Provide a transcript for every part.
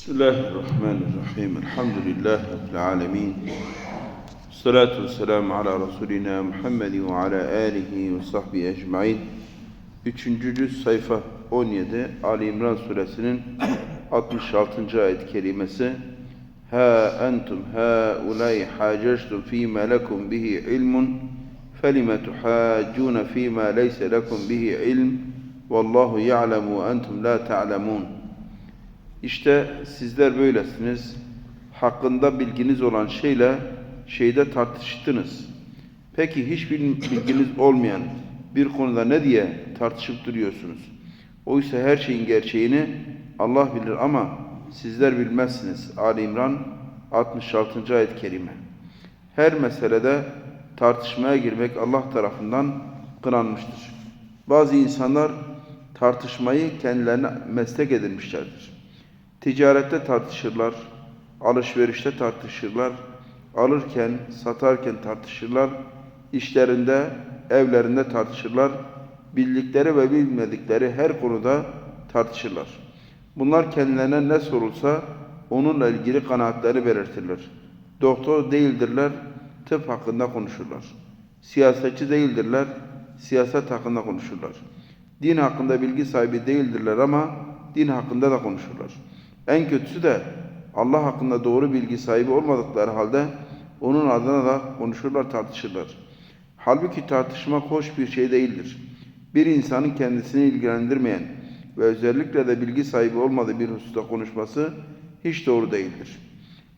بسم الله الرحمن الرحيم الحمد لله رب العالمين الصلاة والسلام على رسولنا محمد وعلى آله وصحبه ecmaîn. Üçüncü cüz sayfa 17 Ali İmran suresinin 66. ayet kelimesi Ha entum haulâi hâcectum fîmâ lekum bihi ilmun felime tuhâccûne fîmâ leyse lekum bihi ilm vallahu ya'lemu ve entum la ta'lemûn İşte sizler böylesiniz. Hakkında bilginiz olan şeyle şeyde tartıştınız. Peki hiç bil- bilginiz olmayan bir konuda ne diye tartışıp duruyorsunuz? Oysa her şeyin gerçeğini Allah bilir ama sizler bilmezsiniz. Ali İmran 66. ayet-i kerime. Her meselede tartışmaya girmek Allah tarafından kınanmıştır. Bazı insanlar tartışmayı kendilerine meslek edinmişlerdir. Ticarette tartışırlar, alışverişte tartışırlar, alırken, satarken tartışırlar, işlerinde, evlerinde tartışırlar, bildikleri ve bilmedikleri her konuda tartışırlar. Bunlar kendilerine ne sorulsa onunla ilgili kanaatleri belirtirler. Doktor değildirler, tıp hakkında konuşurlar. Siyasetçi değildirler, siyaset hakkında konuşurlar. Din hakkında bilgi sahibi değildirler ama din hakkında da konuşurlar. En kötüsü de Allah hakkında doğru bilgi sahibi olmadıkları halde onun adına da konuşurlar, tartışırlar. Halbuki tartışma hoş bir şey değildir. Bir insanın kendisini ilgilendirmeyen ve özellikle de bilgi sahibi olmadığı bir hususta konuşması hiç doğru değildir.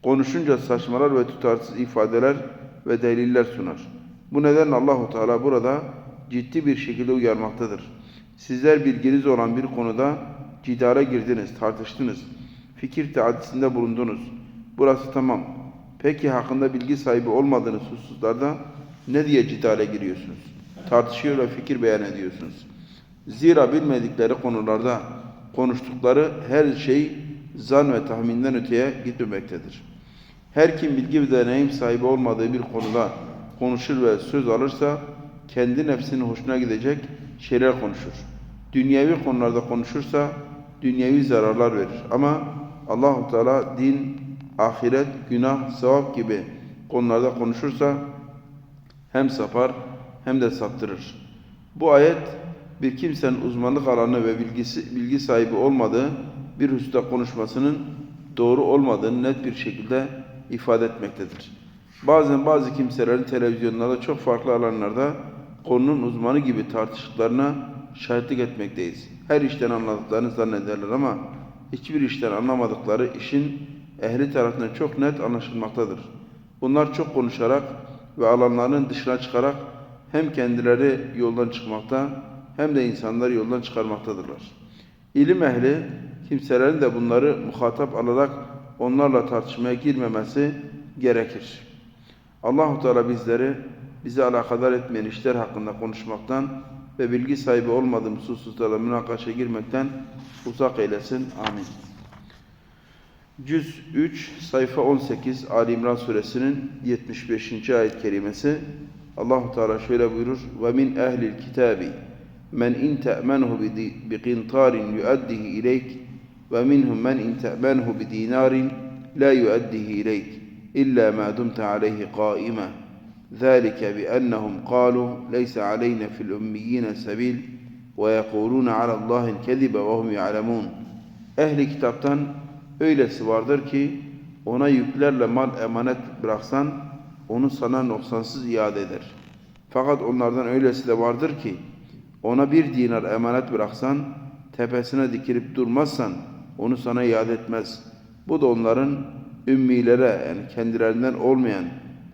Konuşunca saçmalar ve tutarsız ifadeler ve deliller sunar. Bu nedenle Allahu Teala burada ciddi bir şekilde uyarmaktadır. Sizler bilginiz olan bir konuda cidara girdiniz, tartıştınız. Fikir teadisinde bulundunuz. Burası tamam. Peki hakkında bilgi sahibi olmadığınız hususlarda ne diye cidale giriyorsunuz? Tartışıyor ve fikir beyan ediyorsunuz. Zira bilmedikleri konularda konuştukları her şey zan ve tahminden öteye gitmemektedir. Her kim bilgi ve deneyim sahibi olmadığı bir konuda konuşur ve söz alırsa kendi nefsinin hoşuna gidecek şeyler konuşur. Dünyevi konularda konuşursa dünyevi zararlar verir. Ama Allahu Teala din, ahiret, günah, sevap gibi konularda konuşursa hem sapar hem de saptırır. Bu ayet bir kimsenin uzmanlık alanı ve bilgisi, bilgi sahibi olmadığı bir hususta konuşmasının doğru olmadığını net bir şekilde ifade etmektedir. Bazen bazı kimselerin televizyonlarda çok farklı alanlarda konunun uzmanı gibi tartıştıklarına şahitlik etmekteyiz. Her işten anladıklarını zannederler ama hiçbir işten anlamadıkları işin ehli tarafından çok net anlaşılmaktadır. Bunlar çok konuşarak ve alanlarının dışına çıkarak hem kendileri yoldan çıkmakta hem de insanları yoldan çıkarmaktadırlar. İlim ehli kimselerin de bunları muhatap alarak onlarla tartışmaya girmemesi gerekir. Allahu Teala bizleri bizi alakadar etmeyen işler hakkında konuşmaktan ve bilgi sahibi olmadığımız hususlarda münakaşa girmekten uzak eylesin. Amin. Cüz 3 sayfa 18 Ali İmran suresinin 75. ayet kerimesi Allahu Teala şöyle buyurur ve min ehlil kitabi men in te'menhu bi qintarin yuaddihi ileyk ve minhum men in te'menhu bi dinarin la yuaddihi ileyk illa ma dumta aleyhi ذلك بأنهم قالوا ليس علينا في الأميين سبيل ويقولون على الله الكذب وهم يعلمون Ehli kitaptan öylesi vardır ki ona yüklerle mal emanet bıraksan onu sana noksansız iade eder. Fakat onlardan öylesi de vardır ki ona bir dinar emanet bıraksan tepesine dikilip durmazsan onu sana iade etmez. Bu da onların ümmilere yani kendilerinden olmayan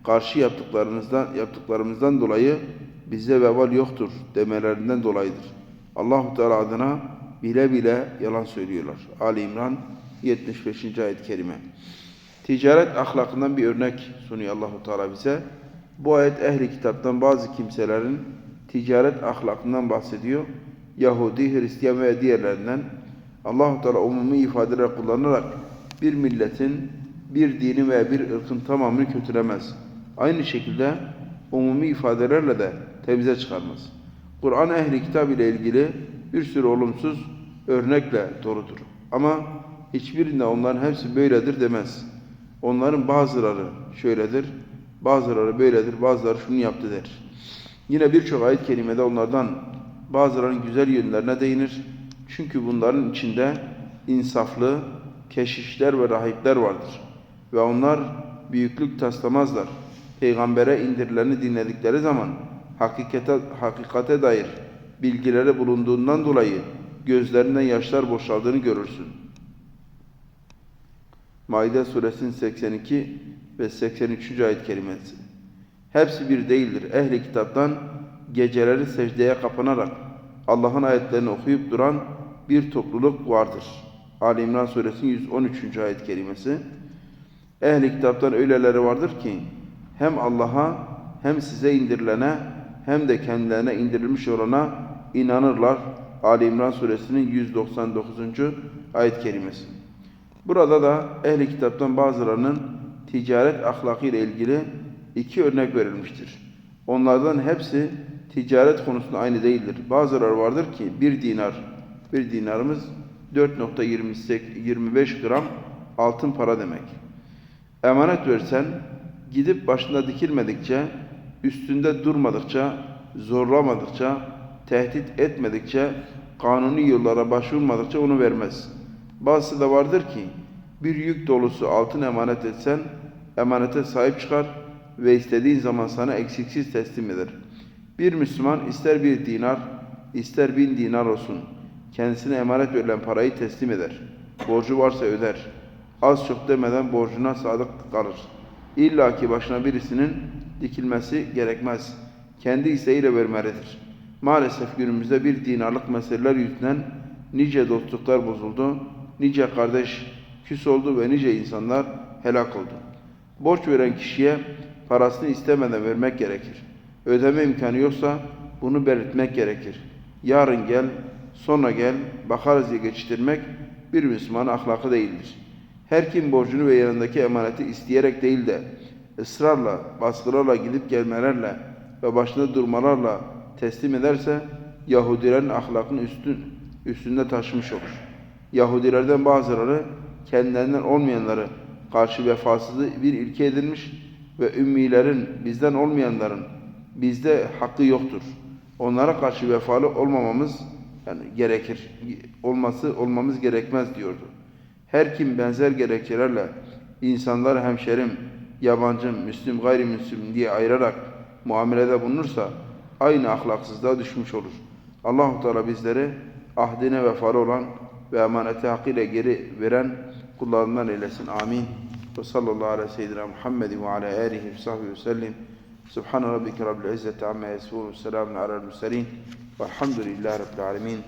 karşı yaptıklarınızdan yaptıklarımızdan dolayı bize vebal yoktur demelerinden dolayıdır. Allahu Teala adına bile bile yalan söylüyorlar. Ali İmran 75. ayet-i kerime. Ticaret ahlakından bir örnek sunuyor Allahu Teala bize. Bu ayet ehli kitaptan bazı kimselerin ticaret ahlakından bahsediyor. Yahudi, Hristiyan ve diğerlerinden Allahu Teala umumi ifadeler kullanarak bir milletin, bir dini veya bir ırkın tamamını kötülemez. Aynı şekilde umumi ifadelerle de temize çıkarmaz. Kur'an ehli kitap ile ilgili bir sürü olumsuz örnekle doludur. Ama hiçbirinde onların hepsi böyledir demez. Onların bazıları şöyledir, bazıları böyledir, bazıları şunu yaptı der. Yine birçok ayet kelimede onlardan bazılarının güzel yönlerine değinir. Çünkü bunların içinde insaflı, keşişler ve rahipler vardır. Ve onlar büyüklük taslamazlar. Peygambere indirileni dinledikleri zaman hakikate, hakikate dair bilgileri bulunduğundan dolayı gözlerinden yaşlar boşaldığını görürsün. Maide suresinin 82 ve 83. ayet kelimesi. Hepsi bir değildir. Ehli kitaptan geceleri secdeye kapanarak Allah'ın ayetlerini okuyup duran bir topluluk vardır. Ali İmran suresinin 113. ayet kelimesi. Ehli kitaptan öyleleri vardır ki hem Allah'a hem size indirilene hem de kendilerine indirilmiş olana inanırlar. Ali İmran suresinin 199. ayet kelimesi. Burada da ehli kitaptan bazılarının ticaret ahlakı ile ilgili iki örnek verilmiştir. Onlardan hepsi ticaret konusunda aynı değildir. Bazıları vardır ki bir dinar, bir dinarımız 4.25 gram altın para demek. Emanet versen gidip başında dikilmedikçe, üstünde durmadıkça, zorlamadıkça, tehdit etmedikçe, kanuni yollara başvurmadıkça onu vermez. Bazısı da vardır ki bir yük dolusu altın emanet etsen emanete sahip çıkar ve istediğin zaman sana eksiksiz teslim eder. Bir Müslüman ister bir dinar, ister bin dinar olsun, kendisine emanet verilen parayı teslim eder. Borcu varsa öder. Az çok demeden borcuna sadık kalır. İlla ki başına birisinin dikilmesi gerekmez. Kendi isteğiyle vermelidir. Maalesef günümüzde bir dinarlık meseleler yüzünden nice dostluklar bozuldu, nice kardeş küs oldu ve nice insanlar helak oldu. Borç veren kişiye parasını istemeden vermek gerekir. Ödeme imkanı yoksa bunu belirtmek gerekir. Yarın gel, sonra gel, bakarız diye geçiştirmek bir Müslümanın ahlakı değildir. Her kim borcunu ve yanındaki emaneti isteyerek değil de ısrarla, baskılarla gidip gelmelerle ve başında durmalarla teslim ederse Yahudilerin ahlakını üstün, üstünde taşımış olur. Yahudilerden bazıları kendilerinden olmayanları karşı vefasızlığı bir ilke edilmiş ve ümmilerin bizden olmayanların bizde hakkı yoktur. Onlara karşı vefalı olmamamız yani gerekir. Olması olmamız gerekmez diyordu. Her kim benzer gerekçelerle insanları hemşerim, yabancım, Müslüm, gayrimüslim diye ayırarak muamelede bulunursa aynı ahlaksızlığa düşmüş olur. Allahu Teala bizleri ahdine vefalı olan ve emaneti hakkıyla geri veren kullarından eylesin. Amin. Ve sallallahu aleyhi ve seyyidina Muhammedin ve ala alihi ve sahbihi ve sellim. Subhane rabbike rabbil izzeti amma yasifun selamun alel murselin. Velhamdülillahi rabbil alemin.